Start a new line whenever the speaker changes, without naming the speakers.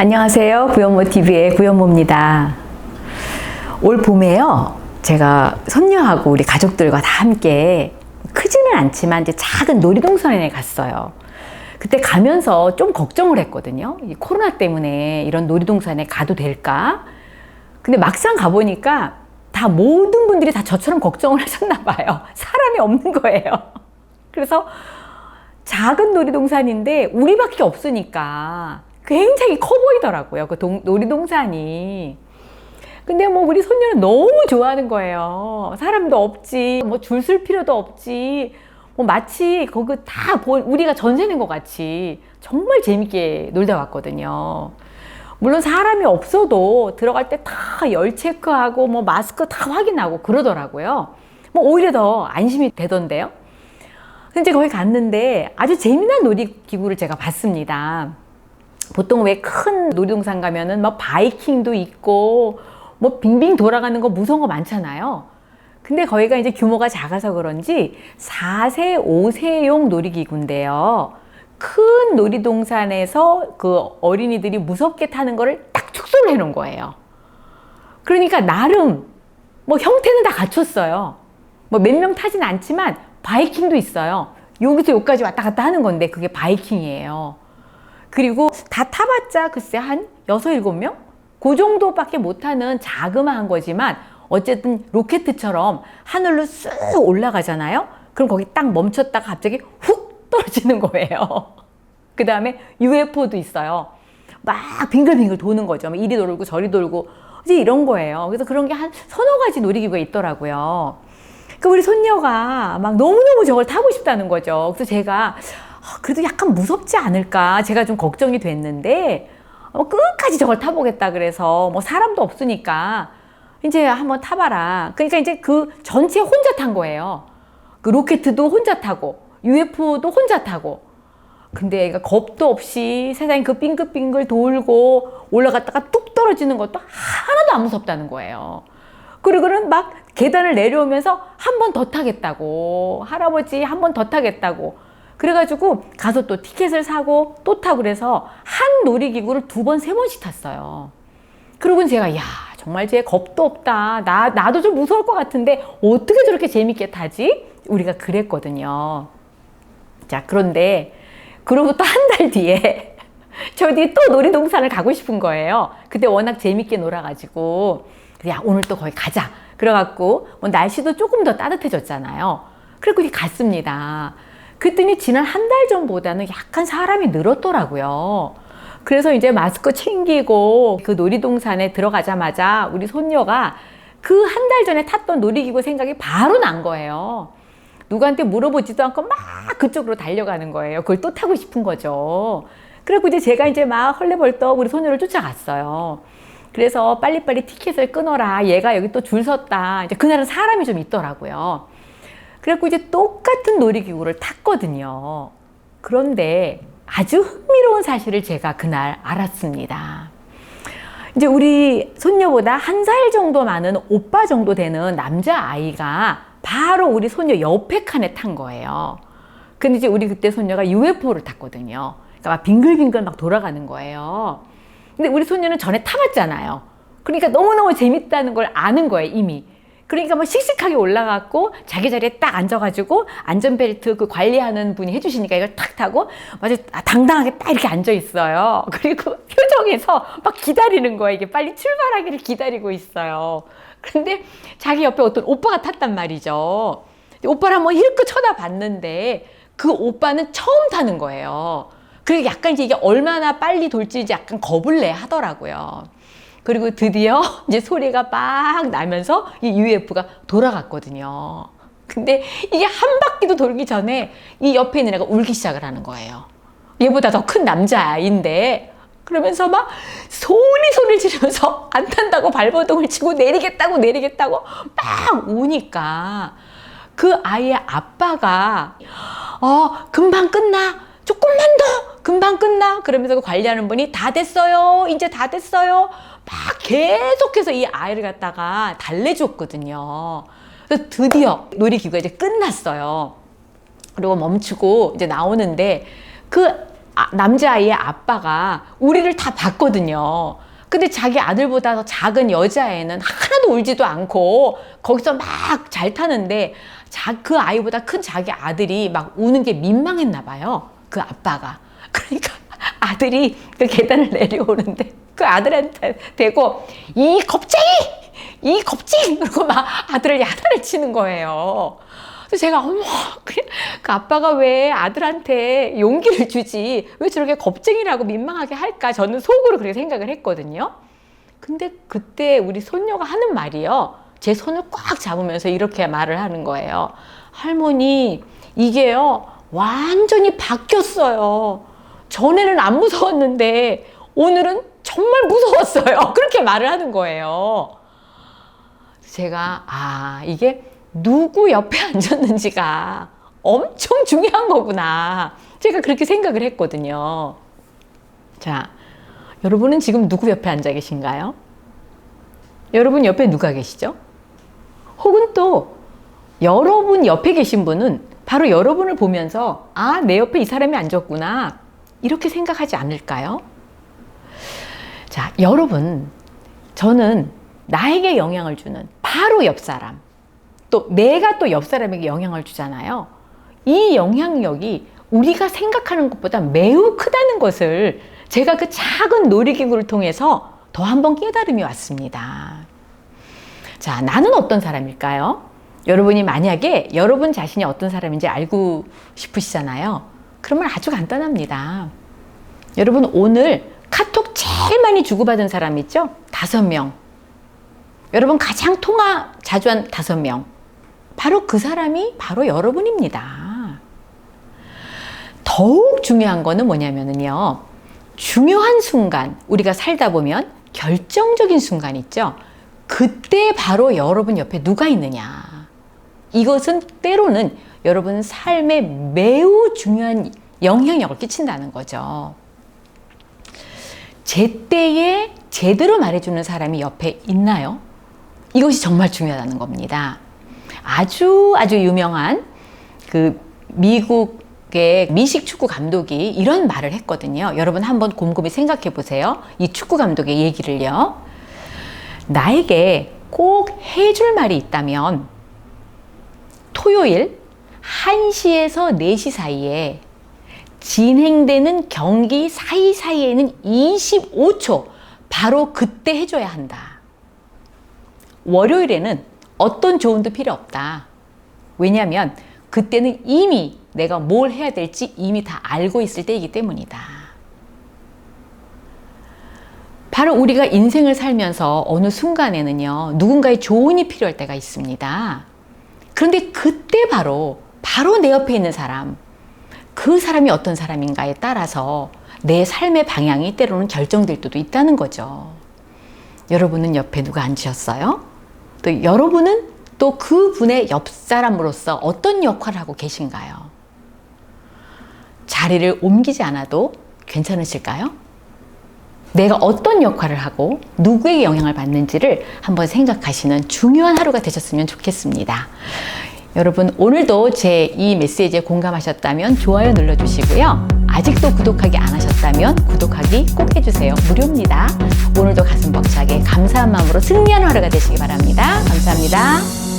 안녕하세요. 구연모 TV의 구연모입니다. 올 봄에요. 제가 손녀하고 우리 가족들과 다 함께 크지는 않지만 이제 작은 놀이동산에 갔어요. 그때 가면서 좀 걱정을 했거든요. 이 코로나 때문에 이런 놀이동산에 가도 될까? 근데 막상 가보니까 다 모든 분들이 다 저처럼 걱정을 하셨나 봐요. 사람이 없는 거예요. 그래서 작은 놀이동산인데 우리밖에 없으니까 굉장히 커 보이더라고요. 그 동, 놀이동산이. 근데 뭐 우리 손녀는 너무 좋아하는 거예요. 사람도 없지, 뭐 줄 쓸 필요도 없지. 뭐 마치 거기 다 보, 우리가 전세 낸 것 같이 정말 재밌게 놀다 왔거든요. 물론 사람이 없어도 들어갈 때 다 열 체크하고 뭐 마스크 다 확인하고 그러더라고요. 뭐 오히려 더 안심이 되던데요. 근데 거기 갔는데 아주 재미난 놀이기구를 제가 봤습니다. 보통 왜 큰 놀이동산 가면은 막 바이킹도 있고 뭐 빙빙 돌아가는 거 무서운 거 많잖아요. 근데 거기가 이제 규모가 작아서 그런지 4세, 5세용 놀이기구인데요. 큰 놀이동산에서 그 어린이들이 무섭게 타는 거를 딱 축소를 해 놓은 거예요. 그러니까 나름 뭐 형태는 다 갖췄어요. 뭐 몇 명 타진 않지만 바이킹도 있어요. 여기서 여기까지 왔다 갔다 하는 건데 그게 바이킹이에요. 그리고 다 타봤자 글쎄 한 여섯 일곱 명? 그 정도밖에 못하는 자그마한 거지만 어쨌든 로켓처럼 하늘로 쑥 올라가잖아요. 그럼 거기 딱 멈췄다가 갑자기 훅 떨어지는 거예요. 그 다음에 UFO도 있어요. 막 빙글빙글 도는 거죠. 이리 돌고 저리 돌고 이제 이런 거예요. 그래서 그런 게 한 서너 가지 놀이기구가 있더라고요. 그 우리 손녀가 막 너무너무 저걸 타고 싶다는 거죠. 그래서 제가 아, 그래도 약간 무섭지 않을까 제가 좀 걱정이 됐는데 어, 끝까지 저걸 타보겠다 그래서 뭐 사람도 없으니까 이제 한번 타봐라. 그러니까 이제 그 전체 혼자 탄 거예요. 그 로켓도 혼자 타고 UFO도 혼자 타고. 근데 애가 겁도 없이 세상에 그 빙글빙글 돌고 올라갔다가 뚝 떨어지는 것도 하나도 안 무섭다는 거예요. 그리고는 막 계단을 내려오면서 한 번 더 타겠다고 할아버지 한 번 더 타겠다고 그래가지고 가서 또 티켓을 사고 또 타고 그래서 한 놀이기구를 두 번, 세 번씩 탔어요. 그러고 제가, 야, 정말 쟤 겁도 없다. 나, 나도 좀 무서울 것 같은데 어떻게 저렇게 재밌게 타지? 우리가 그랬거든요. 자, 그런데 또한달 뒤에 저 뒤에 또 놀이동산을 가고 싶은 거예요. 그때 워낙 재밌게 놀아가지고. 야, 오늘 또 거기 가자. 그래갖고 뭐 날씨도 조금 더 따뜻해졌잖아요. 그리고 갔습니다. 그랬더니 지난 한 달 전보다는 약간 사람이 늘었더라고요. 그래서 이제 마스크 챙기고 그 놀이동산에 들어가자마자 우리 손녀가 그 한 달 전에 탔던 놀이기구 생각이 바로 난 거예요. 누구한테 물어보지도 않고 막 그쪽으로 달려가는 거예요. 그걸 또 타고 싶은 거죠. 그래고 이제 제가 이제 막 헐레벌떡 우리 손녀를 쫓아갔어요. 그래서 빨리빨리 티켓을 끊어라. 얘가 여기 또 줄 섰다. 이제 그날은 사람이 좀 있더라고요. 그래갖고 이제 똑같은 놀이기구를 탔거든요. 그런데 아주 흥미로운 사실을 제가 그날 알았습니다. 이제 우리 손녀보다 한 살 정도 많은 오빠 정도 되는 남자아이가 바로 우리 손녀 옆에 칸에 탄 거예요. 근데 이제 우리 그때 손녀가 UFO를 탔거든요. 그러니까 막 빙글빙글 막 돌아가는 거예요. 근데 우리 손녀는 전에 타봤잖아요. 그러니까 너무너무 재밌다는 걸 아는 거예요, 이미. 그러니까 뭐 씩씩하게 올라갔고 자기 자리에 딱 앉아가지고 안전벨트 그 관리하는 분이 해주시니까 이걸 탁 타고 아주 당당하게 딱 이렇게 앉아 있어요. 그리고 표정에서 막 기다리는 거예요. 이게 빨리 출발하기를 기다리고 있어요. 그런데 자기 옆에 어떤 오빠가 탔단 말이죠. 오빠를 한번 힐끗 쳐다봤는데 그 오빠는 처음 타는 거예요. 그리고 약간 이게 얼마나 빨리 돌지 약간 겁을 내 하더라고요. 그리고 드디어 이제 소리가 막 나면서 이 UF가 돌아갔거든요. 근데 이게 한 바퀴도 돌기 전에 이 옆에 있는 애가 울기 시작을 하는 거예요. 얘보다 더 큰 남자인데 그러면서 막 소리 소리를 지르면서 안 탄다고 발버둥을 치고 내리겠다고 내리겠다고 막 우니까 그 아이의 아빠가 어 금방 끝나 조금만 더 금방 끝나 그러면서 그 관리하는 분이 다 됐어요 이제 다 됐어요 막 계속해서 이 아이를 갖다가 달래줬거든요. 그래서 드디어 놀이기구가 이제 끝났어요. 그리고 멈추고 이제 나오는데 그 아, 남자아이의 아빠가 우리를 다 봤거든요. 근데 자기 아들보다 더 작은 여자애는 하나도 울지도 않고 거기서 막 잘 타는데 자, 그 아이보다 큰 자기 아들이 막 우는 게 민망했나 봐요. 그 아빠가. 그러니까 아들이 그 계단을 내려오는데 그 아들한테 대고 이 겁쟁이! 이 겁쟁이! 그러고 막 아들을 야단을 치는 거예요. 그래서 제가 어머 그, 그 아빠가 왜 아들한테 용기를 주지 왜 저렇게 겁쟁이라고 민망하게 할까 저는 속으로 그렇게 생각을 했거든요. 근데 그때 우리 손녀가 하는 말이요. 제 손을 꽉 잡으면서 이렇게 말을 하는 거예요. 할머니 이게요 완전히 바뀌었어요. 전에는 안 무서웠는데 오늘은 정말 무서웠어요. 그렇게 말을 하는 거예요. 제가 아 이게 누구 옆에 앉았는지가 엄청 중요한 거구나. 제가 그렇게 생각을 했거든요. 자, 여러분은 지금 누구 옆에 앉아 계신가요? 여러분 옆에 누가 계시죠? 혹은 또 여러분 옆에 계신 분은 바로 여러분을 보면서 아, 내 옆에 이 사람이 앉았구나. 이렇게 생각하지 않을까요? 자, 여러분, 저는 나에게 영향을 주는 바로 옆 사람, 또 내가 또 옆 사람에게 영향을 주잖아요. 이 영향력이 우리가 생각하는 것보다 매우 크다는 것을 제가 그 작은 놀이기구를 통해서 더 한번 깨달음이 왔습니다. 자, 나는 어떤 사람일까요? 여러분이 만약에 여러분 자신이 어떤 사람인지 알고 싶으시잖아요. 그러면 아주 간단합니다. 여러분 오늘 카톡 제일 많이 주고받은 사람 있죠? 다섯 명. 여러분 가장 통화 자주 한 다섯 명. 바로 그 사람이 바로 여러분입니다. 더욱 중요한 거는 뭐냐면요. 중요한 순간, 우리가 살다 보면 결정적인 순간 있죠? 그때 바로 여러분 옆에 누가 있느냐. 이것은 때로는 여러분 삶에 매우 중요한 영향력을 끼친다는 거죠. 제때에 제대로 말해주는 사람이 옆에 있나요? 이것이 정말 중요하다는 겁니다. 아주 아주 유명한 그 미국의 미식 축구 감독이 이런 말을 했거든요. 여러분 한번 곰곰이 생각해 보세요. 이 축구 감독의 얘기를요. 나에게 꼭 해줄 말이 있다면 토요일 1시에서 4시 사이에 진행되는 경기 사이사이에는 25초 바로 그때 해줘야 한다. 월요일에는 어떤 조언도 필요 없다. 왜냐하면 그때는 이미 내가 뭘 해야 될지 이미 다 알고 있을 때이기 때문이다. 바로 우리가 인생을 살면서 어느 순간에는요, 누군가의 조언이 필요할 때가 있습니다. 그런데 그때 바로, 바로 내 옆에 있는 사람, 그 사람이 어떤 사람인가에 따라서 내 삶의 방향이 때로는 결정될 때도 있다는 거죠. 여러분은 옆에 누가 앉으셨어요? 또 여러분은 또 그분의 옆 사람으로서 어떤 역할을 하고 계신가요? 자리를 옮기지 않아도 괜찮으실까요? 내가 어떤 역할을 하고 누구에게 영향을 받는지를 한번 생각하시는 중요한 하루가 되셨으면 좋겠습니다. 여러분 오늘도 제 이 메시지에 공감하셨다면 좋아요 눌러주시고요. 아직도 구독하기 안 하셨다면 구독하기 꼭 해주세요. 무료입니다. 오늘도 가슴 벅차게 감사한 마음으로 승리하는 하루가 되시기 바랍니다. 감사합니다.